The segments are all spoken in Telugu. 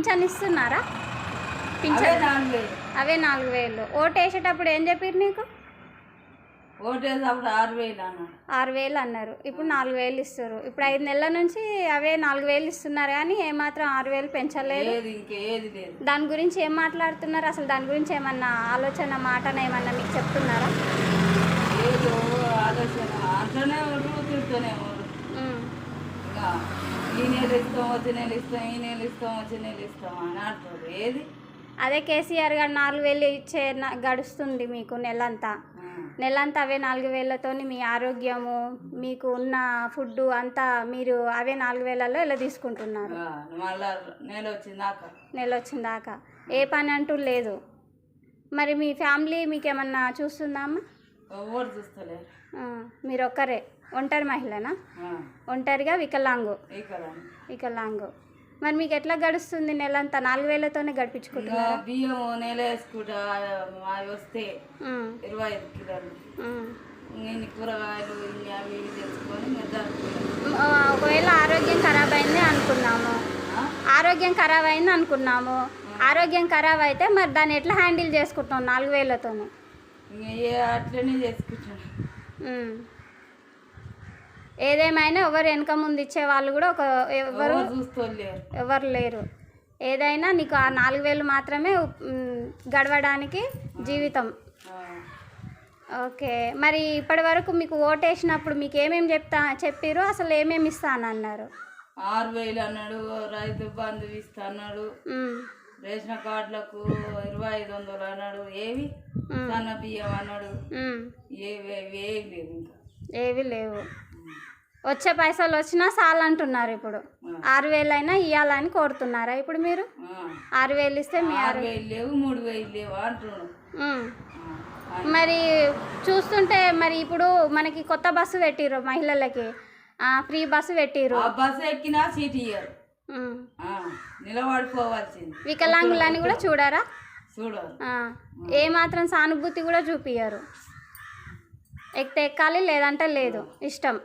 పింఛన్ ఇస్తున్నారా అవే పింఛన్ అవే నాలుగు వేలు. ఓటు వేసేటప్పుడు ఏం చెప్పారు నీకు? ఆరు వేలు అన్నాడు. ఆరు వేలు అన్నారు. ఇప్పుడు నాలుగు వేలు ఇస్తారు ఇప్పుడు ఐదు నెలల నుంచి అవే నాలుగు వేలు ఇస్తున్నారు కానీ ఏమాత్రం ఆరు వేలు పెంచలేదు. ఏది ఇంకేది లేదు. దాని గురించి ఏం మాట్లాడుతున్నారు? అసలు దాని గురించి ఏమన్నా ఆలోచన మాటన ఏమన్నా మీకు చెప్తున్నారా? ఆలోచన. తిడుతూనే ఈ నెల ఇస్తాం వచ్చి నెల ఇస్తాం ఈ నెల ఇస్తాం వచ్చి నెల ఇస్తాం అని అంటారు. ఏది? అదే కేసీఆర్ గారు నాలుగు వేలు ఇచ్చే గడుస్తుంది మీకు నెలంతా. నెలంతా అవే నాలుగు వేలతోని మీ ఆరోగ్యము మీకు ఉన్న ఫుడ్ అంతా మీరు అవే నాలుగు వేలలో ఇలా తీసుకుంటున్నారు. నెల వచ్చిందాక నెల వచ్చిందాకా ఏ పని అంటూ లేదు. మరి మీ ఫ్యామిలీ మీకు ఏమన్నా చూస్తుందా అమ్మ? ఎవరు చూస్తలేరు ఆ, మీరు ఒక్కరే ఒంటరి మహిళనా? ఒంటరిగా వికలాంగు? వికలాంగు. మరి మీకు ఎట్లా గడుస్తుంది నెలంతా నాలుగు వేలతోనే ఇంకా గడిపించుకుంటున్నారా బియ్యం నెల వేసుకుంటా వస్తే ఇరవై ఐదు కిలోలు. కూరగాయలు అవి తెచ్చుకొని ఒకవేళ ఆరోగ్యం ఖరాబ్ అయింది అనుకున్నాము? ఆరోగ్యం ఖరాబ్ అయింది అనుకున్నాము. ఆరోగ్యం ఖరాబ్ అయితే మరి దాన్ని ఎట్లా హ్యాండిల్ చేసుకుంటున్నాం నాలుగు వేలతోనే? అట్లనే. ఏదేమైనా ఎవరు వెనక ముందు ఇచ్చే వాళ్ళు కూడా ఒక ఎవరు ఎవరు లేరు. ఏదైనా నీకు ఆ నాలుగు వేలు మాత్రమే గడవడానికి జీవితం. ఓకే. మరి ఇప్పటి వరకు మీకు ఓటేసినప్పుడు మీకు ఏమేమి చెప్తా చెప్పారు అసలు ఏమేమి ఇస్తానన్నారు ఆరు వేలు అన్నాడు రైతు బంధు ఇస్తా అన్నాడు రేషన్ కార్డులకు ఇరవై ఐదు వందలు అన్నాడు ఏవి? సన్న బియ్యం అన్నాడు. ఏవి ఏవి లేవు ఇంకా. ఏవి లేవు. వచ్చే పైసలు వచ్చినా చాలంటున్నారు ఇప్పుడు. ఆరు వేలు అయినా ఇవ్వాలని కోరుతున్నారా ఇప్పుడు మీరు. ఆరు వేలు ఇస్తే మీ ఆరు వేలు లేవు మూడు వేలు లేవు. మరి చూస్తుంటే మరి ఇప్పుడు మనకి కొత్త బస్సు పెట్టిర్రు మహిళలకి. ఫ్రీ బస్సు పెట్టిర్రు. ఆ బస్సు ఎక్కినా సీట్ ఇయ్యరు. నిలబడిపోవాల్సింది. వికలాంగులని కూడా చూడారా? ఏ మాత్రం సానుభూతి కూడా చూపియ్యరు. ఎక్కితే ఎక్కాలి లేదంటే లేదు. ఇష్టం.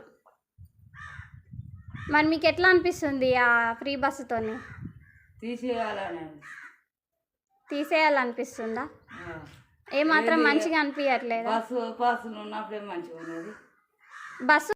మరి మీకు ఎట్లా అనిపిస్తుంది ఆ ఫ్రీ బస్సుతోని? తీసేయాలని. తీసేయాలనిపిస్తుందా? ఆ. ఏ మాత్రం మంచిగా అనిపించట్లేదా బస్సు పాసులు ఉన్నప్పుడే మంచిగా ఉన్నది బస్సు